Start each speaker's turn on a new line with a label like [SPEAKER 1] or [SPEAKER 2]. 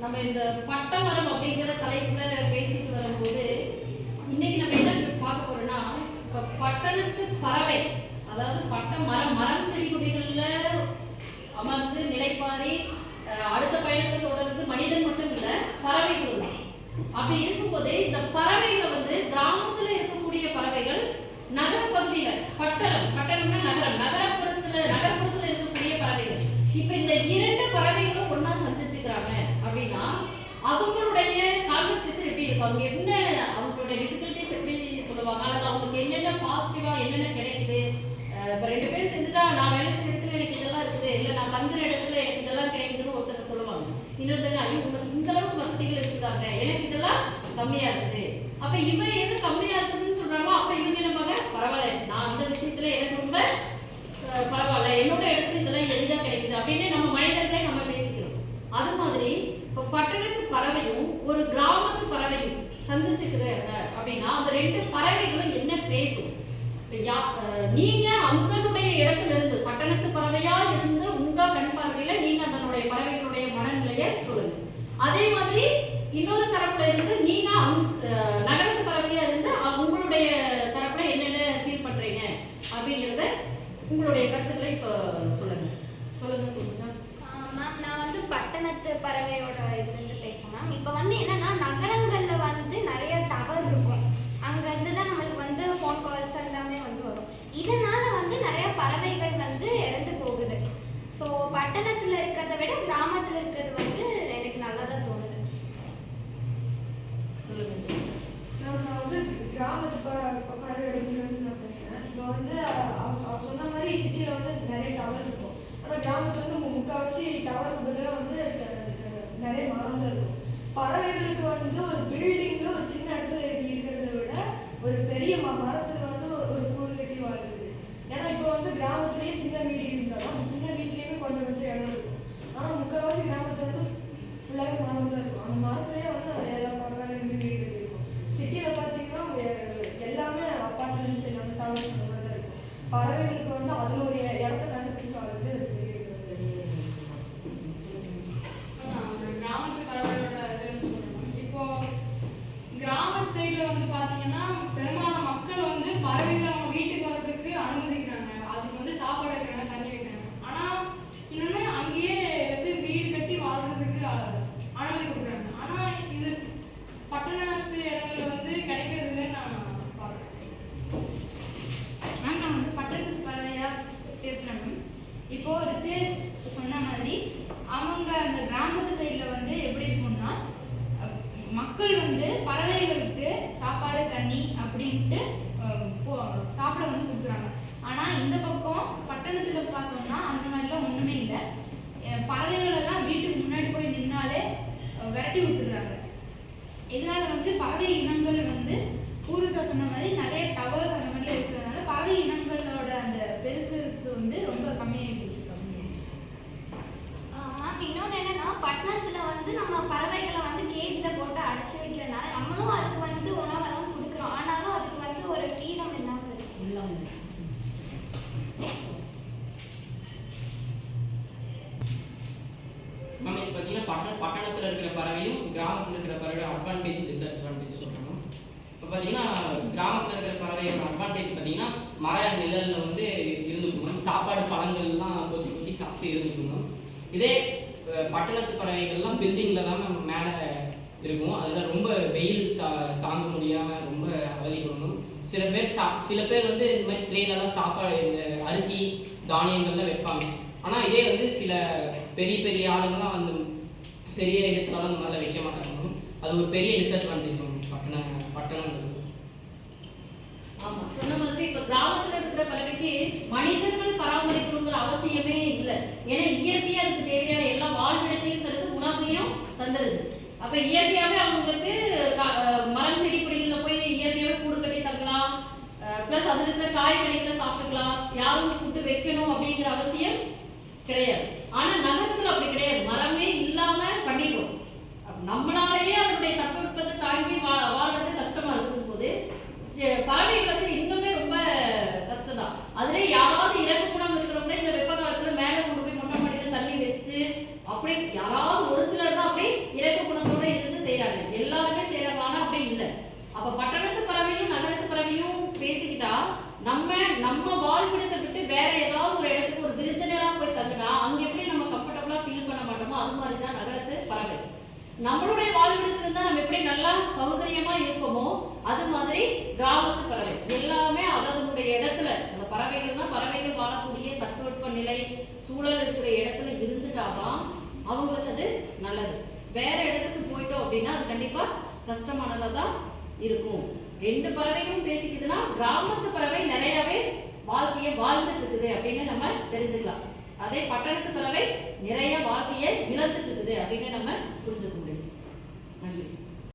[SPEAKER 1] நம்ம இந்த பட்டமரம் அப்படிங்கிற தலைப்புல பேசிட்டு வரும்போது இன்னைக்கு நம்ம என்ன பார்க்க போறோம்னா இப்ப பட்டணத்து பறவை அதாவது பட்ட மரம் மரம் செடி கொடிகள்ல அமர்ந்து நிலைப்பாரி அடுத்த பயணத்தை தொடர்ந்து மனிதன் மட்டும் இல்ல பறவைகள் தான். அப்படி இருக்கும்போது இந்த பறவைகளை வந்து கிராமத்துல இருக்கக்கூடிய பறவைகள் நகர பகுதியில பட்டணம் பட்டணம்னா நகரம் நகரப்புறத்துல நகர்ப்புறத்துல இருக்கக்கூடிய பறவைகள். இப்ப இந்த இரண்டு பறவைகளும் ஒண்ணா சந்திச்சுக்கிறாங்க அப்படின்னா அவங்களுடைய கான்வர்சேஷன் எப்படி இருக்கும் அவங்க என்ன அவங்களோட டிஃபிகல்ட்டிஸ் எப்படி சொல்லுவாங்க? அல்லது அவங்களுக்கு என்னென்ன பாசிட்டிவா என்னென்ன கிடைக்குது? இப்போ இப்ப ரெண்டு பேரும் சேர்ந்துட்டா நான் வேலை செய்யற இடத்துல எனக்கு இதெல்லாம் இருக்குது. இல்ல நான் தங்குற இடத்துல எனக்கு இதெல்லாம் கிடைக்குதுன்னு ஒருத்தங்க சொல்லுவாங்க. இன்னொருத்தங்க ஐயோ உங்களுக்கு இந்த அளவுக்கு வசதிகள் இருக்குதாங்க எனக்கு இதெல்லாம் கம்மியா இருக்குது. அப்ப இவன் எது கம்மியா இருக்குது சொல்றாங்களோ அப்ப இவங்க என்ன பண்ணுவாங்க பரவாயில்ல நான் அந்த விஷயத்துல எனக்கு ரொம்ப அஹ், பரவாயில்ல என்னோட இடத்துல இதெல்லாம் எளிதா கிடைக்குது அப்படின்னு நம்ம மனிதர்களே நம்ம பேசிக்கிறோம் அது மாதிரி இப்போ பட்டணத்து பறவையும் ஒரு கிராமத்து பறவையும் சந்திச்சுக்கிறாங்க. அப்படின்னா அந்த ரெண்டு பறவைகளும் என்ன பேசும் யா- நீங்க அந்தனுடைய இடத்துல இருந்து பட்டணத்து பறவையா இருந்து உங்க கண் பார்வையில நீங்க அதனுடைய பறவைகளுடைய மனநிலையை சொல்லுங்க. அதே மாதிரி இன்னொரு தரப்புல இருந்து நீங்க நகரத்து பறவையா இருந்து உங்களுடைய தரப்புல என்னென்ன ஃபீல் பண்றீங்க? அப்படிங்கறத உங்களுடைய கருத்துக்களை இப்போ சொல்லுங்க. சொல்லுங்க
[SPEAKER 2] மேம் நான் வந்து பட்டணத்து பறவையோட இதுலேருந்து பேசுகிறேன் இப்போ வந்து என்னன்னா நகரங்களில் வந்து நிறைய டவர் இருக்கும். அங்கேருந்து தான் நம்மளுக்கு வந்து ஃபோன் கால்ஸ் எல்லாமே வந்து வரும். இதனால வந்து நிறைய பறவைகள் வந்து இறந்து போகுது. ஸோ பட்டணத்தில் இருக்கிறத விட கிராமத்தில் இருக்கிறது வந்து எனக்கு நல்லா தான் தோணுது
[SPEAKER 1] சொல்லுங்க
[SPEAKER 3] நான் நான் வந்து கிராமத்து ப- பறவைகள் நான் பேசுறேன் இப்போ வந்து அவ- அவ சொன்ன மாதிரி சிட்டியில் வந்து நிறைய டவர் இருக்கும் ஆனால் கிராமத்துல வந்து மு- முக்காவாசி டவருக்கு பதிலாக வந்து அஹ், நிறைய மரம் தான் இருக்கும் பறவைகளுக்கு வந்து ஒரு பில்டிங்ல ஒரு சின்ன இடத்துல இருக்கு- இருக்கிறத விட ஒரு பெரிய மரத்துல வந்து ஒரு கூடு கட்டி வாழ்றது. ஏன்னா இப்போ வந்து கிராமத்துலயே சின்ன வீடு இருந்தாலும் சின்ன வீட்லயுமே கொஞ்சம் கொஞ்சம் இடம் இருக்கும் ஆனால் முக்கால்வாசி கிராமத்துல வந்து ஃபுல்லாகவே மரம் தான் இருக்கும் அந்த மரத்துலேயே வந்து எல்லா பறவைகளும் வீடு கட்டியிருக்கும் சிட்டியில் பார்த்தீங்கன்னா வே- எல்லாமே அப்பார்ட்மெண்ட்ஸ் எல்லாமே டவர்ஸ் அந்த மாதிரி தான் இருக்கும் பறவைகளுக்கு வந்து அதில் ஒரு இ- இடத்த கண்டுபிடிச்சு வாழ்றது அது பெரிய இது.
[SPEAKER 4] கிராமத்து பறவைகளோட இதுன்னு சொல்லணும் இப்போ கிராம சைடில் வந்து பார்த்தீங்கன்னா பெரும்பாலான மக்கள் வந்து பறவைகளை அவங்க வீட்டுக்கு வர்றதுக்கு அனுமதிக்கிறாங்க அதுக்கு வந்து சாப்பாடு வைக்கிறாங்க தண்ணி வைக்கிறாங்க ஆனால் இன்னொன்று அங்கேயே வந்து வீடு கட்டி வாழ்றதுக்கு அ- அனுமதி கொடுக்குறாங்க ஆனால் இது பட்டணத்து இடங்கள்ல வந்து கிடைக்கிறது இல்லைன்னு நான் பார்க்குறேன்
[SPEAKER 5] மேம் நான் வந்து பட்டணத்து பறவையா பேசுகிறேன் மேம் இப்போ ரித்தேஷ் சொன்ன மாதிரி அவங்க அந்த கிராமத்து சைடில் வந்து எப்படி இருக்கும்னா அஹ், மக்கள் வந்து பறவைகளுக்கு சாப்பாடு தண்ணி அப்படின்ட்டு அஹ், போ- சாப்பிட வந்து கொடுக்குறாங்க ஆனால் இந்த பக்கம் பட்டணத்தில் பார்த்தோம்னா அந்த மாதிரிலாம் ஒன்றுமே இல்லை பறவைகள் எல்லாம் வீட்டுக்கு முன்னாடி போய் நின்னாலே அஹ், விரட்டி விட்டுறாங்க இதனால வந்து பறவை இனங்கள் வந்து பூர்வீகா சொன்ன மாதிரி நிறைய டவர்ஸ் அந்த மாதிரி இருக்கிறதுனால பறவை இனங்களோட அந்த பெருக்கத்துக்கு வந்து ரொம்ப கம்மியாகிட்டு இருக்கு
[SPEAKER 2] மேம் இன்னொன்று என்னன்னா பட்டணத்தில் வந்து நம்ம பறவைகளை வந்து கேஜில் போட்டு அடைச்சி வைக்கிறனால நம்மளும் அதுக்கு வந்து உணவெல்லாம் கொடுக்குறோம் ஆனாலும் அதுக்கு வந்து ஒரு ஃப்ரீடம் இல்லாமல் இருக்கு
[SPEAKER 1] இல்லாமல்
[SPEAKER 6] மேம் இப்போ பார்த்தீங்கன்னா பட்ட பட்டணத்தில் இருக்கிற பறவையும் கிராமத்தில் இருக்கிற பறவையோட அட்வான்டேஜ் டிஸ்அட்வான்டேஜ் சொல்கிறோம் இப்போ பார்த்தீங்கன்னா கிராமத்தில் இருக்கிற பறவையோட அட்வான்டேஜ் பார்த்தீங்கன்னா மர நிழலில் வந்து இருந்துக்கும் மேம் சாப்பாடு பழங்கள்லாம் கொத்தி கொத்தி சாப்பிட்டு இருந்துக்கணும். இதே பட்டணத்து பறவைகள்லாம் பில்டிங்கில் தான் நம்ம மேலே இருக்கும். அதில் ரொம்ப வெயில் தா தாங்க முடியாமல் ரொம்ப அவதிப்படணும் சில பேர் சா சில பேர் வந்து இந்த மாதிரி ட்ரெயினெல்லாம் சாப்பாடு இந்த அரிசி தானியங்கள்லாம் வைப்பாங்க. ஆனால் இதே வந்து சில பெரிய பெரிய ஆளுங்கள்லாம் வந்து பெரிய இடத்துலலாம் இந்த மாதிரிலாம் வைக்க மாட்டாங்க. அது ஒரு பெரிய டிஸ்அட்வான்டேஜ் மேம் பட்டண பட்டணம்
[SPEAKER 1] ஆமா சொன்ன மாதிரி இப்போ கிராமத்தில் இருக்கிற பறவைக்கு மனிதர்கள் பராமரிக்கணுங்கிற அவசியமே இல்லை. ஏன்னா இயற்கையா அதுக்கு தேவையான எல்லா வாழ்விடத்தையும் தருது உணவையும் தந்துருது அப்ப இயற்கையாவே அவங்களுக்கு மரம் செடி கொடிகளில் போய் இயற்கையாவே கூடு கட்டி தங்கலாம் ப்ளஸ் அது இருக்கிற காய்கறிகளை சாப்பிட்டுக்கலாம். யாரும் சுட்டு வைக்கணும் அப்படிங்கிற அவசியம் கிடையாது. ஆனா நகரத்துல அப்படி கிடையாது. மரமே இல்லாம பண்ணிடுவோம் நம்மளாலேயே அதனுடைய தட்பவெப்பத்தை தாங்கி வா வாழ்றது கஷ்டமா இருக்கும் போது சே- பறவைகள் வந்து இன்னுமே ரொம்ப கஷ்டம் தான் அதுல யாரும் பேசிட்டா நம்ம நம்ம வாழ்விடத்தை விட்டு வேற ஏதாவது ஒரு இடத்துக்கு ஒரு விருந்தினரா போய் தங்கினா அங்க எப்படி நம்ம கம்ஃபர்டபுளா ஃபீல் பண்ண மாட்டோமோ அது மாதிரிதான் நகரத்து பறவை. நம்மளுடைய வாழ்விடத்துல இருந்தா நம்ம எப்படி நல்லா சௌகரியமா இருப்போமோ அது மாதிரி கிராமத்து பறவை. எல்லாமே அதனுடைய இடத்துல அந்த பறவைகள்னா பறவைகள் வாழக்கூடிய தட்பவெட்ப நிலை சூழல் இருக்கிற இடத்துல இருந்துட்டாதான் அவங்களுக்கு அது நல்லது. வேற இடத்துக்கு போயிட்டோம் அப்படின்னா அது கண்டிப்பா கஷ்டமானதாக தான் இருக்கும். ரெண்டு பறவைகளும் பேசிக்குதுன்னா கிராமத்து பறவை நிறையவே வாழ்க்கையை வாழ்ந்துட்டு இருக்குது அப்படின்னு நம்ம தெரிஞ்சுக்கலாம். அதே பட்டணத்து பறவை நிறைய வாழ்க்கையை இழந்துட்டு இருக்குது அப்படின்னு நம்ம புரிஞ்சுக்கணும்.